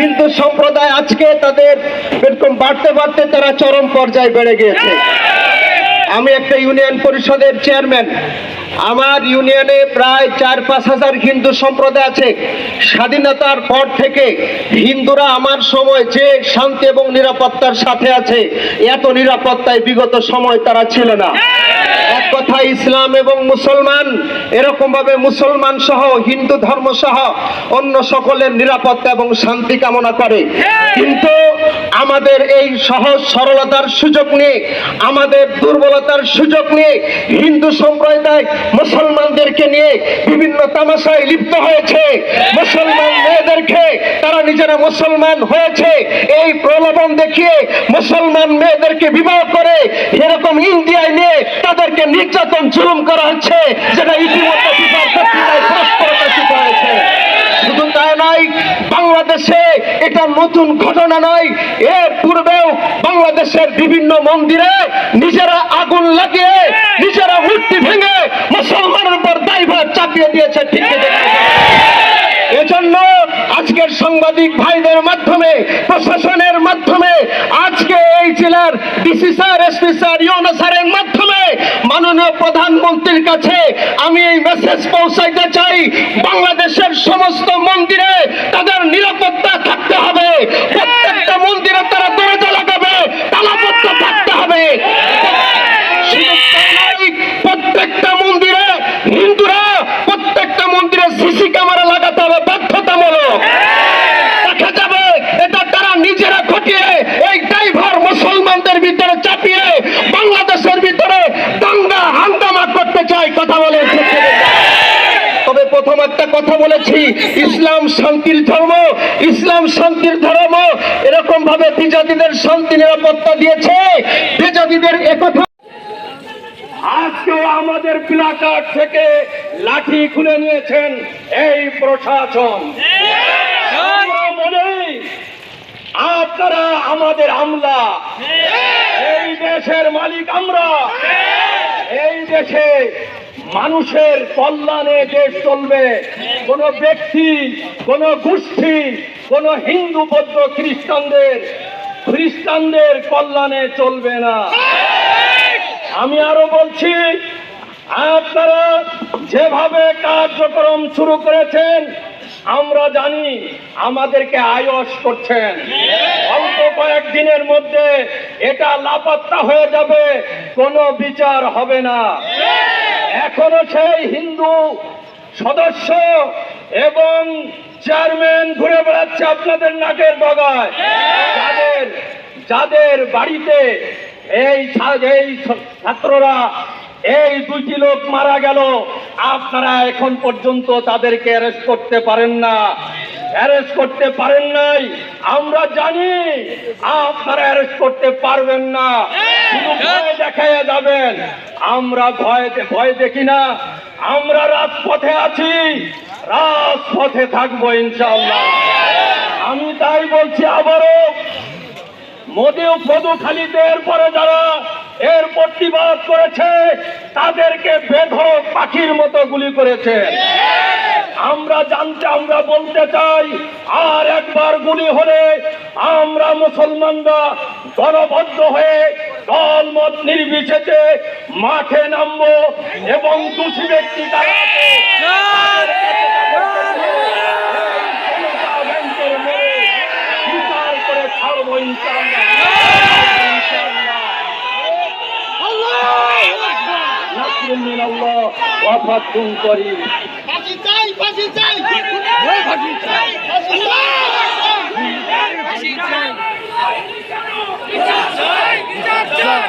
হিন্দু সম্প্রদায় আজকে তাদের এরকম বাড়তে বাড়তে তারা চরম পর্যায়ে বেড়ে গিয়েছে। আমি একটা ইউনিয়ন পরিষদের চেয়ারম্যান। আমার ইউনিয়নে প্রায় চার পাঁচ হাজার হিন্দু সম্প্রদায় আছে। স্বাধীনতার পর থেকে হিন্দুরা আমার সময় যে শান্তি এবং নিরাপত্তার সাথে আছে, এত নিরাপত্তায় বিগত সময় তারা ছিল না। এক কথা ইসলাম এবং মুসলমান এরকম ভাবে মুসলমান সহ, হিন্দু ধর্ম সহ, অন্য সকলের নিরাপত্তা এবং শান্তি কামনা করে। কিন্তু আমাদের এই সহজ সরলতার সুযোগ নিয়ে, আমাদের দুর্বলতার সুযোগ নিয়ে হিন্দু সম্প্রদায় মুসলমানদেরকে নিয়ে বিভিন্ন তামাশায় লিপ্ত হয়েছে। মুসলমান মেয়েদেরকে, তারা নিজেরা মুসলমান হয়েছে। এই প্রলোভন দেখিয়ে মুসলমান মেয়েদেরকে বিবাহ করে এরকম ইন্ডিয়ায় নিয়ে তাদেরকে নির্যাতন, জুলুম করা হচ্ছে, যেটা ইতিমধ্যে শুধু তাই নয়, বাংলাদেশে এটা নতুন ঘটনা নয়, এর পূর্বেও বাংলাদেশের বিভিন্ন মন্দিরে নিজেরা আগুন লাগিয়ে নিজেরা মূর্তি ভেঙে চাপিয়ে দিয়েছে, ঠিক? এজন্য আজকের সাংবাদিক ভাইদের মাধ্যমে, প্রশাসনের মাধ্যমে, আজকে এই জেলার DC sir SP sir, UNO স্যারের মাধ্যমে মাননীয় প্রধানমন্ত্রীর কাছে আমি এই মেসেজ পৌঁছাইতে চাই, বাংলাদেশের সমস্ত মন্দিরে তাদের নিরাপত্তা থাকতে হবে মুসলমানদের ভিতরে চাপিয়ে বাংলাদেশের ভিতরে দাঙ্গা হাঙ্গামা করতে চায় কথা বলে তবে প্রথম একটা কথা বলেছি ইসলাম শান্তির ধর্ম ইসলাম শান্তির ধর্ম এরকম ভাবে বিজাতিদের শান্তি নিরাপত্তা দিয়েছে বিজাতিদের একথা আজকেও আমাদের প্লাকার্ড থেকে লাঠি খুলে নিয়েছেন এই প্রশাসন। আপনারা আমাদের আমলা। এই দেশের মালিক আমরা। এই দেশে মানুষের কল্যাণে দেশ চলবে। কোন ব্যক্তি, কোন গোষ্ঠী, কোন হিন্দু, বৌদ্ধ, খ্রিস্টানদের খ্রিস্টানদের কল্যাণে চলবে না। আমি আরও বলছি, আপনারা যেভাবে কার্যক্রম শুরু করেছেন, আমরা জানি আমাদেরকে আয়স করছেন। অল্প কয়েকদিনের মধ্যে এটা লাপাত্তা হয়ে যাবে, কোনো বিচার হবে না। এখনও সেই হিন্দু সদস্য এবং চেয়ারম্যান ঘুরে বেড়াচ্ছে আপনাদের নাকের ডগায় যাদের যাদের বাড়িতে এই এই ছাত্ররা, এই দুইটি লোক মারা গেল, আপনারা এখন পর্যন্ত তাদেরকে অ্যারেস্ট করতে পারেন না। অ্যারেস্ট করতে পারেন নাই। আমরা জানি আপনারা অ্যারেস্ট করতে পারবেন না। শুধু ভয় দেখাইয়া যাবেন। আমরা ভয় ভয় দেখি না। আমরা রাজপথে আছি। রাজপথে থাকব ইনশাআল্লাহ। আমি তাই বলছি আবারও মোদী পদুখালিতে এরপরে যারা এর প্রতিবাদ করেছে তাদেরকে বেধক পাখির মতো গুলি করেছে। আমরা জানতে আমরা বলতে চাই আর একবার গুলি হলে আমরা মুসলমানরা দলবদ্ধ হয়ে দলমত নির্বিশেষে মাঠে নামবো এবং দোষী ব্যক্তি কারা বিচার করিম ফাঁসি চাই ফাঁসি চাই ফাঁসি চাই ফাঁসি চাই ফাঁসি চাই